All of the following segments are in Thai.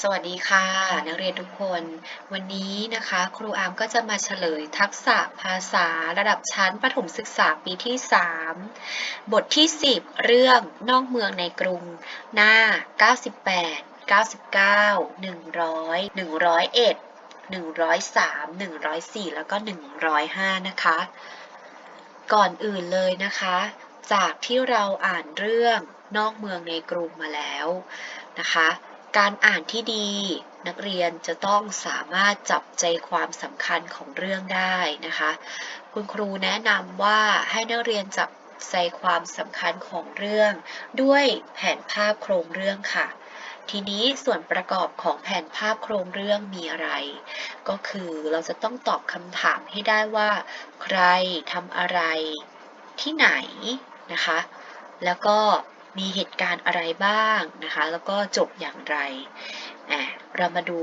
สวัสดีค่ะ นักเรียนทุกคน วันนี้นะคะ ครูอาร์มก็จะมาเฉลยทักษะภาษาระดับชั้นประถมศึกษาปีที่ 3 บทที่ 10 เรื่องนอกเมืองในกรุง หน้า 98 99 100 101 103 104 แล้วก็ 105 นะคะ ก่อนอื่นเลยนะคะ จากที่เราอ่านเรื่องนอกเมืองในกรุงมาแล้วนะคะ การอ่านที่ดี นักเรียนจะต้องสามารถจับใจความสำคัญของเรื่องได้นะคะ คุณครูแนะนำว่าให้นักเรียนจับใจความสำคัญของเรื่อง ด้วยแผนภาพโครงเรื่องค่ะ ทีนี้ส่วนประกอบของแผนภาพโครงเรื่องมีอะไร ก็คือเราจะต้องตอบคำถามให้ได้ว่า ใครทำอะไร ที่ไหนนะคะ แล้วก็ มีเหตุการณ์อะไรบ้างนะคะ แล้วก็จบอย่างไรอะเรามาดู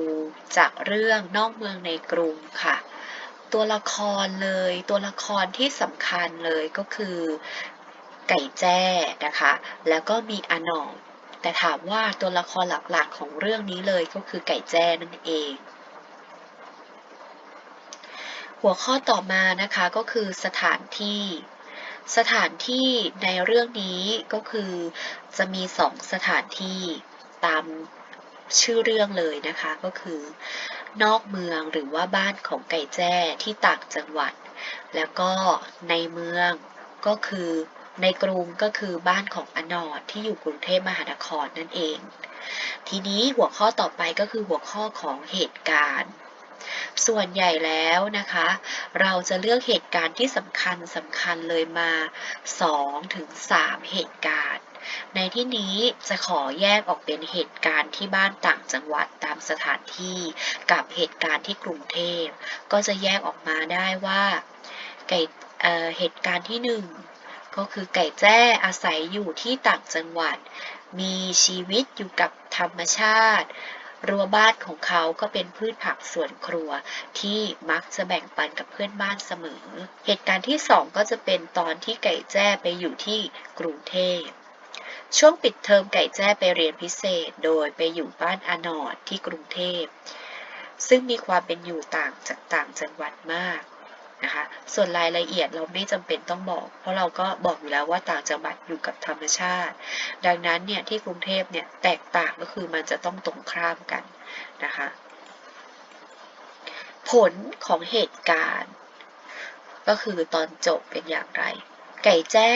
จากเรื่องนอกเมืองในกรุงค่ะ ตัวละครเลย ตัวละครที่สำคัญเลยก็คือไก่แจ้นะคะ แล้วก็มีอานอง แต่ถามว่าตัวละครหลักๆของเรื่องนี้เลยก็คือไก่แจ้นั่นเอง หัวข้อต่อมานะคะก็คือสถานที่ สถานที่ในเรื่องนี้ก็คือจะมีสองสถานที่ตามชื่อเรื่องเลยนะคะก็คือ นอกเมืองหรือว่าบ้านของไก่แจ้ที่ต่างจังหวัด แล้วก็ในเมืองก็คือในกรุงก็คือบ้านของอนอดที่อยู่กรุงเทพมหานครนั่นเอง ทีนี้หัวข้อต่อไปก็คือหัวข้อของเหตุการณ์ ส่วนใหญ่แล้วนะคะ เราจะเลือกเหตุการณ์ที่สำคัญสำคัญเลยมา2ถึง3เหตุการณ์ ในที่นี้จะขอแยกออกเป็นเหตุการณ์ที่บ้านต่างจังหวัดตามสถานที่ กับเหตุการณ์ที่กรุงเทพ ก็จะแยกออกมาได้ว่าไก่เเหตุการณ์ที่หนึ่งก็คือไก่แจ้อาศัยอยู่ที่ต่างจังหวัด มีชีวิตอยู่กับธรรมชาติ รั้วบ้านของเขาก็เป็นพืชผักสวนครัวที่มักจะแบ่งปันกับเพื่อนบ้านเสมอ เหตุการณ์ที่สองก็จะเป็นตอนที่ไก่แจ้ไปอยู่ที่กรุงเทพช่วงปิดเทอมไก่แจ้ไปเรียนพิเศษโดยไปอยู่บ้านอานอดที่กรุงเทพซึ่งมีความเป็นอยู่ต่างจากต่างจังหวัดมาก นะคะ ส่วนรายละเอียดเราไม่จำเป็นต้องบอก เพราะเราก็บอกอยู่แล้วว่าต่างจังหวัดอยู่กับธรรมชาติ ดังนั้นเนี่ยที่กรุงเทพเนี่ยแตกต่างก็คือมันจะต้องตรงข้ามกันนะคะ ผลของเหตุการณ์ ก็คือตอนจบเป็นอย่างไร ไก่แจ้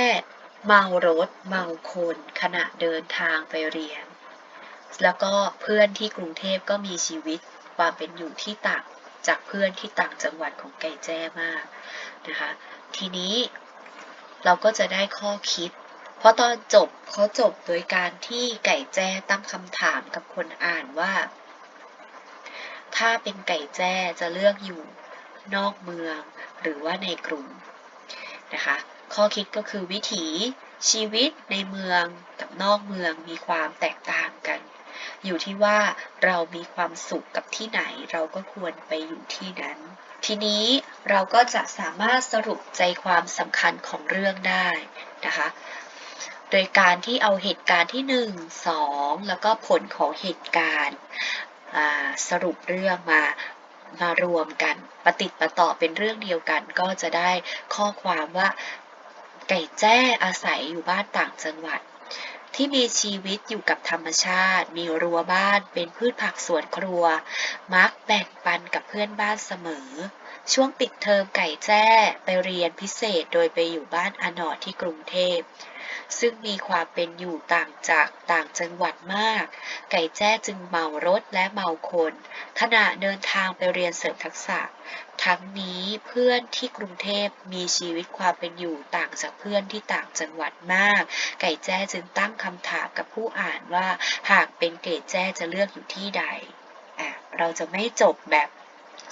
เมารถ เมาคนขณะเดินทางไปเรียน แล้วก็เพื่อนที่กรุงเทพก็มีชีวิตความเป็นอยู่ที่ต่าง จากเพื่อนที่ต่างจังหวัดของไก่แจ้มากนะคะ ทีนี้เราก็จะได้ข้อคิด เพราะตอนจบเขาจบโดยการที่ไก่แจ้ตั้งคำถามกับคนอ่านว่า ถ้าเป็นไก่แจ้จะเลือกอยู่นอกเมืองหรือว่าในกรุงนะคะ ข้อคิดก็คือวิถีชีวิตในเมืองกับนอกเมืองมีความแตกต่างกัน อยู่ที่ว่าเรามีความสุขกับที่ไหนเราก็ควรไปอยู่ที่นั้น ทีนี้เราก็จะสามารถสรุปใจความสำคัญของเรื่องได้นะคะ โดยการที่เอาเหตุการณ์ที่ 1 2 แล้วก็ผลของเหตุการณ์สรุปเรื่องมามารวมกันประติดประต่อเป็นเรื่องเดียวกัน ก็จะได้ข้อความว่าไก่แจ้อาศัยอยู่บ้านต่างจังหวัด ที่มีชีวิตอยู่กับธรรมชาติ มีรั้วบ้านเป็นพืชผักสวนครัว มักแบ่งปันกับเพื่อนบ้านเสมอ ช่วงปิดเทอมไก่แจ้ไปเรียนพิเศษโดยไปอยู่บ้านอนอที่กรุงเทพ ซึ่งมีความเป็นอยู่ต่างจากต่างจังหวัดมาก ไก่แจ้จึงเมารถและเมาคน ขณะเดินทางไปเรียนเสริมทักษะ ทั้งนี้เพื่อนที่กรุงเทพมีชีวิตความเป็นอยู่ต่างจากเพื่อนที่ต่างจังหวัดมาก ไก่แจ้จึงตั้งคำถามกับผู้อ่านว่า หากเป็นไก่แจ้จะเลือกอยู่ที่ใด เราจะไม่จบแบบ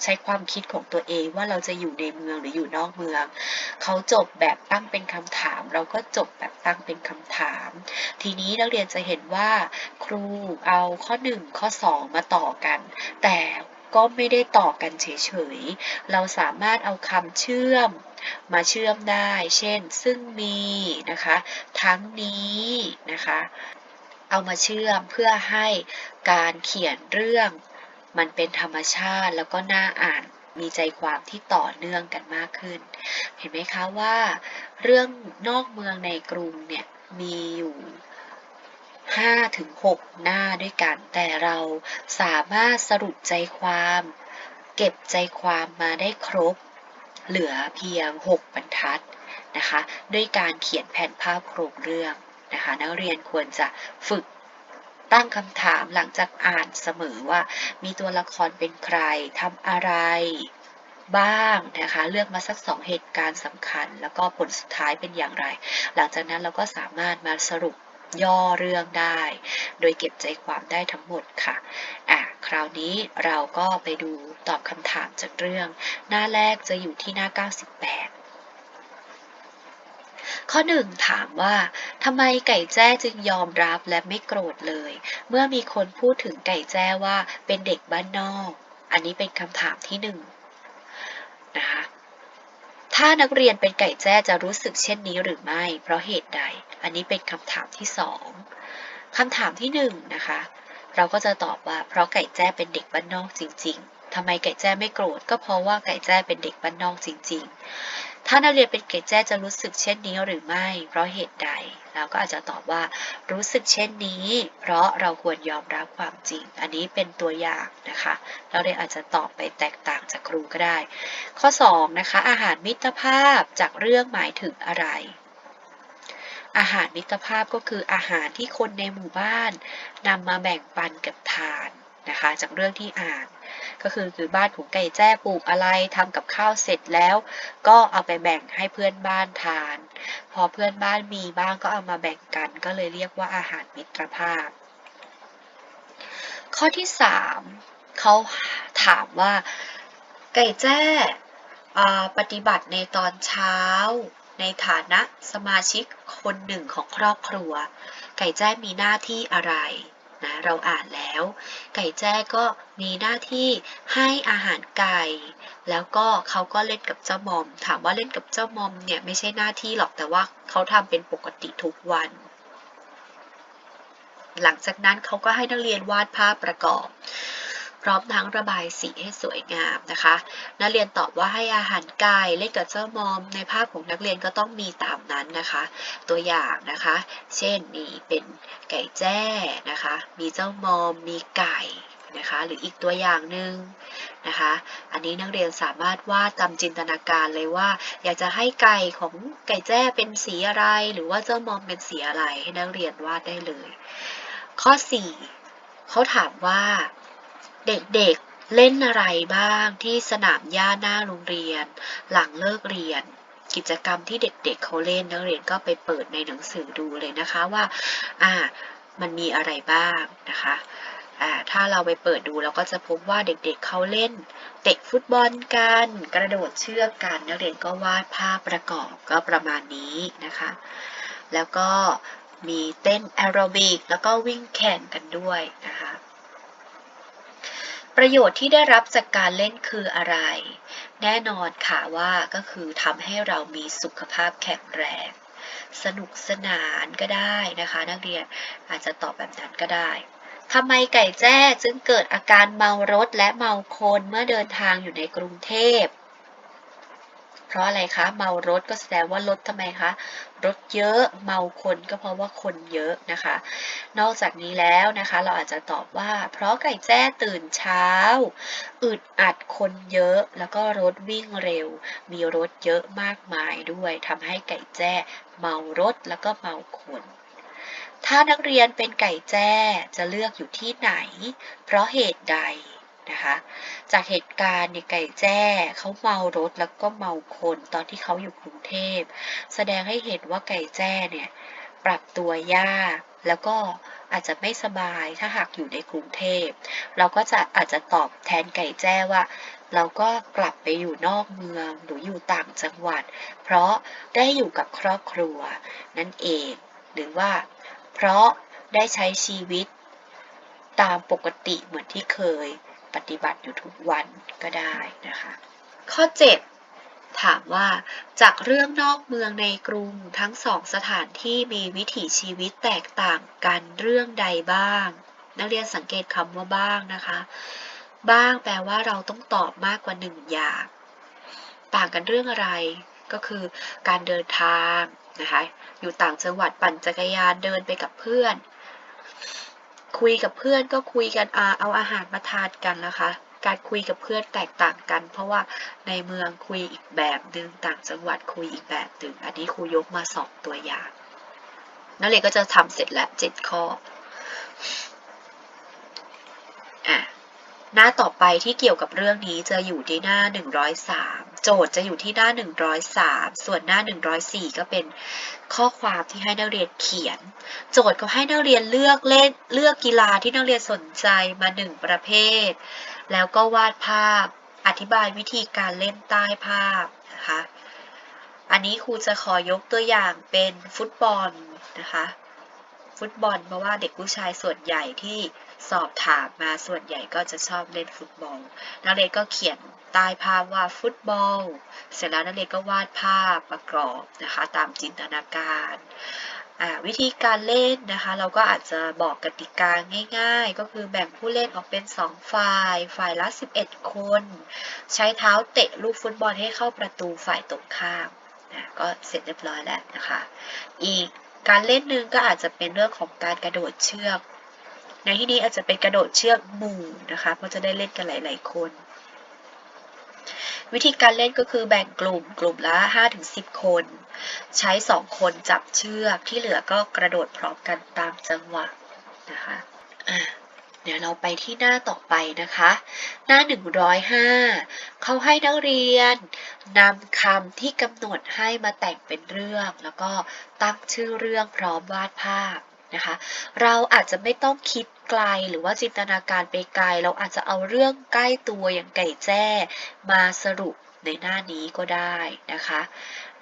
ใช้ความคิดของตัวเองว่าเราจะอยู่ในเมืองหรืออยู่นอกเมือง เขาจบแบบตั้งเป็นคำถาม เราก็จบแบบตั้งเป็นคำถาม ทีนี้นักเรียนจะเห็นว่า ครูเอาข้อ 1 ข้อ 2 มาต่อกัน แต่ก็ไม่ได้ต่อกันเฉยๆ เราสามารถเอาคำเชื่อมมาเชื่อมได้ เช่น ซึ่งมีนะคะ ทั้งนี้นะคะ เอามาเชื่อมเพื่อให้การเขียนเรื่อง มันเป็นธรรมชาติแล้วก็น่าอ่านมีใจความที่ต่อเนื่องกันมากขึ้น เห็นไหมคะว่า เรื่องนอกเมืองในกรุงเนี่ยมีอยู่5ถึง6หน้าด้วยกัน แต่เราสามารถสรุปใจความ เก็บใจความมาได้ครบ เหลือเพียง 6 บรรทัดนะคะ ด้วยการเขียนแผนภาพโครงเรื่องนะคะ นักเรียนควรจะฝึก ตั้งคำถามหลังจากอ่านเสมอว่า มีตัวละครเป็นใครทำอะไรบ้างนะคะเลือกมาสักสองเหตุการณ์สำคัญ แล้วก็ผลสุดท้ายเป็นอย่างไร หลังจากนั้นเราก็สามารถมาสรุปย่อเรื่องได้ โดยเก็บใจความได้ทั้งหมดค่ะอะ คราวนี้เราก็ไปดูตอบคำถามจากเรื่อง หน้าแรกจะอยู่ที่หน้า 98 ข้อหนึ่งถามว่าทำไมไก่แจ้จึงยอมรับและไม่โกรธเลย เมื่อมีคนพูดถึงไก่แจ้ว่าเป็นเด็กบ้านนอก อันนี้เป็นคำถามที่หนึ่งนะคะถ้านักเรียนเป็นไก่แจ้จะรู้สึกเช่นนี้หรือไม่ เพราะเหตุใด อันนี้เป็นคำถามที่สองคำถามที่หนึ่งนะคะเราก็จะตอบว่าเพราะไก่แจ้เป็นเด็กบ้านนอกจริง ๆทำไมไก่แจ้ไม่โกรธก็เพราะว่าไก่แจ้เป็นเด็กบ้านนอกจริงๆ ถ้านักเรียนเป็นไก่แจ้จะรู้สึกเช่นนี้หรือไม่ เพราะเหตุใด เราก็อาจจะตอบว่ารู้สึกเช่นนี้ เพราะเราควรยอมรับความจริง อันนี้เป็นตัวอย่างนะคะ เราเรียนอาจจะตอบไปแตกต่างจากครูก็ได้ ข้อ 2 นะคะ อาหารมิตรภาพจากเรื่องหมายถึงอะไรอาหารมิตรภาพก็คืออาหารที่คนในหมู่บ้านนำมาแบ่งปันกับทานนะคะ จากเรื่องที่อ่าน ก็คือคือบ้านของไก่แจ้ปลูกอะไรทำกับข้าวเสร็จแล้ว ก็เอาไปแบ่งให้เพื่อนบ้านทาน พอเพื่อนบ้านมีบ้างก็เอามาแบ่งกัน ก็เลยเรียกว่าอาหารมิตรภาพ ข้อที่3เขาถามว่าไก่แจ้ปฏิบัติในตอนเช้า ในฐานะสมาชิกคนหนึ่งของครอบครัว ไก่แจ้มีหน้าที่อะไร นะเราอ่านแล้ว ไก่แจ้ก็มีหน้าที่ให้อาหารไก่ แล้วก็เขาก็เล่นกับเจ้ามอม ถามว่าเล่นกับเจ้ามอมเนี่ยไม่ใช่หน้าที่หรอกแต่ว่าเขาทำเป็นปกติทุกวัน หลังจากนั้นเขาก็ให้นักเรียนวาดภาพประกอบ ร้อมทั้งระบายสีให้สวยงามนะคะ นักเรียนตอบว่าให้อาหารไก่เล่นกับเจ้ามอม ในภาพของนักเรียนก็ต้องมีตามนั้นนะคะ ตัวอย่างนะคะ เช่นนี่เป็นไก่แจ้นะคะ มีเจ้ามอม มีไก่นะคะหรืออีกตัวอย่างหนึ่งนะคะ อันนี้นักเรียนสามารถวาดตามจินตนาการเลยว่า อยากจะให้ไก่ของไก่แจ้เป็นสีอะไร หรือว่าเจ้ามอมเป็นสีอะไรให้นักเรียนวาดได้เลย ข้อ 4เขาถามว่า เด็กๆเล่นอะไรบ้างที่สนามหญ้าหน้าโรงเรียน หลังเลิกเรียน กิจกรรมที่เด็กๆเเขาเล่นนักเรียนก็ไปเปิดในหนังสือดูเลยนะคะว่าอ่ามันมีอะไรบ้างนะคะอ่าถ้าเราไปเปิดดูเราก็จะพบว่าเด็กๆเเขาเล่น เตะฟุตบอลกันกระโดดเชือกกัน นักเรียนก็วาดภาพประกอบก็ประมาณนี้นะคะ แล้วก็มีเต้นแอโรบิกแล้วก็วิ่งแข่งกันด้วยนะคะ ประโยชน์ที่ได้รับจากการเล่นคืออะไร แน่นอนค่ะว่าก็คือทำให้เรามีสุขภาพแข็งแรง สนุกสนานก็ได้นะคะ นักเรียนอาจจะตอบแบบนั้นก็ได้ทำไมไก่แจ้จึงเกิดอาการเมารถและเมาคนเมื่อเดินทางอยู่ในกรุงเทพ เพราะอะไรคะ เมารถก็แสดงว่ารถทำไมคะ รถเยอะเมาคนก็เพราะว่าคนเยอะนะคะ นอกจากนี้แล้วนะคะ เราอาจจะตอบว่า เพราะไก่แจ้ตื่นเช้า อึดอัดคนเยอะ แล้วก็รถวิ่งเร็ว มีรถเยอะมากมายด้วยทำให้ไก่แจ้เมารถแล้วก็เมาคนถ้านักเรียนเป็นไก่แจ้จะเลือกอยู่ที่ไหน เพราะเหตุใด นะคะ จากเหตุการณ์ในไก่แจ้เขาเมารถแล้วก็เมาคนตอนที่เขาอยู่กรุงเทพ แสดงให้เห็นว่าไก่แจ้เนี่ยปรับตัวยากแล้วก็อาจจะไม่สบายถ้าหากอยู่ในกรุงเทพ เราก็จะอาจจะตอบแทนไก่แจ้ว่า เราก็กลับไปอยู่นอกเมืองหรืออยู่ต่างจังหวัด เพราะได้อยู่กับครอบครัวนั่นเอง หรือว่า เพราะได้ใช้ชีวิตตามปกติเหมือนที่เคย ปฏิบัติอยู่ทุกวันก็ได้นะคะ ข้อ 7 ถามว่าจากเรื่องนอกเมืองในกรุงทั้งสองสถานที่มีวิถีชีวิตแตกต่างกันเรื่องใดบ้าง นักเรียนสังเกตคำว่าบ้างนะคะ บ้างแปลว่าเราต้องตอบมากกว่าหนึ่งอย่างต่างกันเรื่องอะไรก็คือการเดินทางนะคะ อยู่ต่างจังหวัดปั่นจักรยานเดินไปกับเพื่อน คุยกับเพื่อนก็คุยกันอาเอาอาหารมาทานกันนะคะ การคุยกับเพื่อนแตกต่างกัน เพราะว่าในเมืองคุยอีกแบบหนึ่งต่างจังหวัดคุยอีกแบบหนึ่งอันนี้ครูยกมาสองตัวอย่างนักเรียนก็จะทำเสร็จแล้วเจ็ดข้ออะ หน้าต่อไปที่เกี่ยวกับเรื่องนี้จะอยู่ที่หน้า 103 โจทย์จะอยู่ที่หน้า 103 ส่วนหน้า 104 ก็เป็นข้อความที่ให้นักเรียนเขียน โจทย์ก็ให้นักเรียนเลือกเล่นเลือกกีฬาที่นักเรียนสนใจมาหนึ่งประเภท แล้วก็วาดภาพ อธิบายวิธีการเล่นใต้ภาพนะคะ อันนี้ครูจะขอยกตัวอย่างเป็นฟุตบอลนะคะ ฟุตบอลเพราะว่าเด็กผู้ชายส่วนใหญ่ที่ สอบถามมาส่วนใหญ่ก็จะชอบเล่นฟุตบอล นักเรียนก็เขียนใต้ภาพว่าฟุตบอล เสร็จแล้วนักเรียนก็วาดภาพประกอบนะคะตามจินตนาการวิธีการเล่นนะคะ เราก็อาจจะบอกกติกาง่าย ๆ ก็คือแบ่งผู้เล่นออกเป็น 2 ฝ่าย ฝ่ายละ 11 คน ใช้เท้าเตะลูกฟุตบอลให้เข้าประตูฝ่ายตรงข้ามนะก็เสร็จเรียบร้อยแล้วนะคะ อีกการเล่นหนึ่งก็อาจจะเป็นเรื่องของการกระโดดเชือก ในที่นี้อาจจะเป็นกระโดดเชือกหมู่นะคะเพราะจะได้เล่นกันหลาย ๆ คน วิธีการเล่นก็คือแบ่งกลุ่มกลุ่มละ 5-10 คน ใช้ 2 คนจับเชือกที่เหลือก็กระโดดพร้อมกันตามจังหวะนะคะะเดี๋ยวเราไปที่หน้าต่อไปนะคะ หน้า 105 เขาให้นักเรียนนำคำที่กำหนดให้มาแต่งเป็นเรื่อง แล้วก็ตั้งชื่อเรื่องพร้อมวาดภาพ นะคะ เราอาจจะไม่ต้องคิดไกลหรือว่าจินตนาการไปไกล เราอาจจะเอาเรื่องใกล้ตัวอย่างไก่แจ้มาสรุปในหน้านี้ก็ได้นะคะ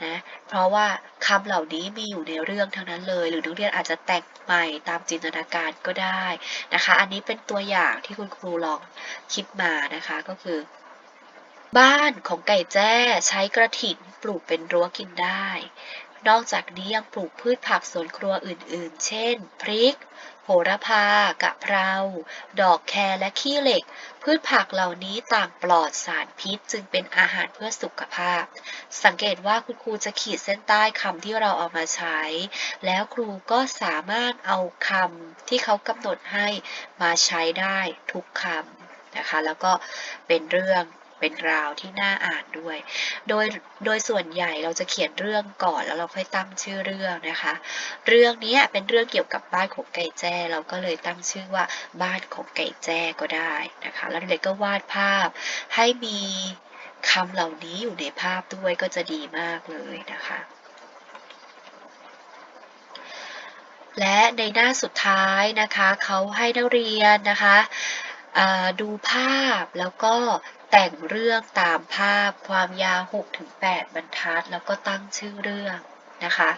นะเพราะว่าคำเหล่านี้มีอยู่ในเรื่องทั้งนั้นเลย หรือนักเรียนอาจจะแต่งใหม่ตามจินตนาการก็ได้นะคะ อันนี้เป็นตัวอย่างที่คุณครูลองคิดมานะคะก็คือ บ้านของไก่แจ้ใช้กระถิ่นปลูกเป็นรั้วกินได้ นอกจากนี้ยังปลูกพืชผักสวนครัวอื่นๆ เช่น พริก โหระพา กะเพรา ดอกแครและขี้เหล็ก พืชผักเหล่านี้ต่างปลอดสารพิษจึงเป็นอาหารเพื่อสุขภาพ สังเกตว่าคุณครูจะขีดเส้นใต้คำที่เราเอามาใช้ แล้วครูก็สามารถเอาคำที่เขากำหนดให้มาใช้ได้ทุกคำนะคะ แล้วก็เป็นเรื่อง เป็นราวที่น่าอ่านด้วย โดยโดยส่วนใหญ่เราจะเขียนเรื่องก่อนแล้วเราค่อยตั้งชื่อเรื่องนะคะ เรื่องนี้เป็นเรื่องเกี่ยวกับบ้านของไก่แจ้เราก็เลยตั้งชื่อว่าบ้านของไก่แจ้ก็ได้นะคะ แล้วเด็กก็วาดภาพให้มีคำเหล่านี้อยู่ในภาพด้วยก็จะดีมากเลยนะคะและในหน้าสุดท้ายนะคะเขาให้นักเรียนนะคะดูภาพแล้วก็ แต่งเรื่องตามภาพความยาว 6-8 บรรทัด แล้วก็ตั้งชื่อเรื่องนะคะ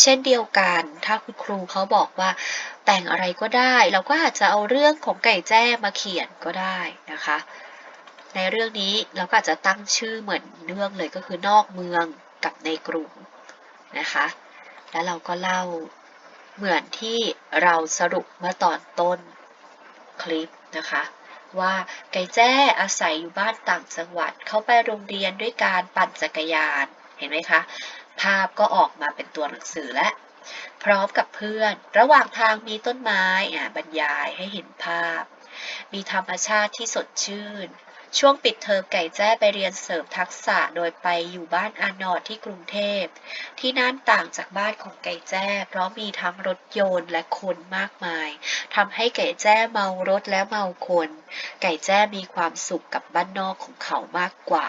เช่นเดียวกันถ้าคุณครูเขาบอกว่าแต่งอะไรก็ได้ เราก็อาจจะเอาเรื่องของไก่แจ้มาเขียนก็ได้นะคะ ในเรื่องนี้เราก็อาจจะตั้งชื่อเหมือนเรื่องเลยก็คือนอกเมืองกับในกรุงนะคะ แล้วเราก็เล่าเหมือนที่เราสรุปเมื่อตอนต้นคลิปนะคะ ว่า ไก่แจ้อาศัยอยู่บ้านต่างจังหวัด เขาไปโรงเรียนด้วยการปั่นจักรยาน เห็นไหมคะ ภาพก็ออกมาเป็นตัวหนังสือและพร้อมกับเพื่อน ระหว่างทางมีต้นไม้บรรยายให้เห็นภาพ มีธรรมชาติที่สดชื่น ช่วงปิดเทอมไก่แจ้ไปเรียนเสริมทักษะโดยไปอยู่บ้านอานอดที่กรุงเทพ ที่นั่นต่างจากบ้านของไก่แจ้ เพราะมีทั้งรถยนต์และคนมากมาย ทำให้ไก่แจ้เมารถและเมาคน ไก่แจ้มีความสุขกับบ้านนอกของเขามากกว่า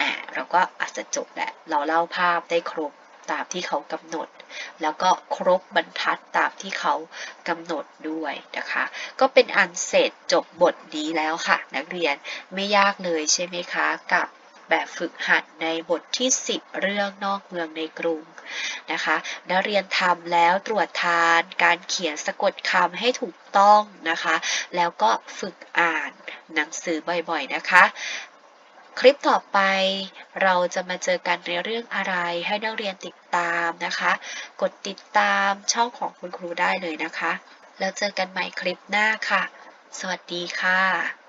อ่า เราก็อาจจะจบแหละ เราเล่าภาพได้ครบตามที่เขากำหนด แล้วก็ครบบรรทัดตามที่เขากำหนดด้วยนะคะ ก็เป็นอันเสร็จจบบทนี้แล้วค่ะ นักเรียนไม่ยากเลยใช่ไหมคะกับ แบบฝึกหัดในบทที่ 10 เรื่องนอกเมืองในกรุงนะคะนักเรียนทำแล้วตรวจทานการเขียนสะกดคำให้ถูกต้องนะคะ แล้วก็ฝึกอ่านหนังสือบ่อยๆนะคะคลิปต่อไปเราจะมาเจอกันในเรื่องอะไรให้นักเรียนติดตามนะคะ กดติดตามช่องของคุณครูได้เลยนะคะ แล้วเจอกันใหม่คลิปหน้าค่ะ สวัสดีค่ะ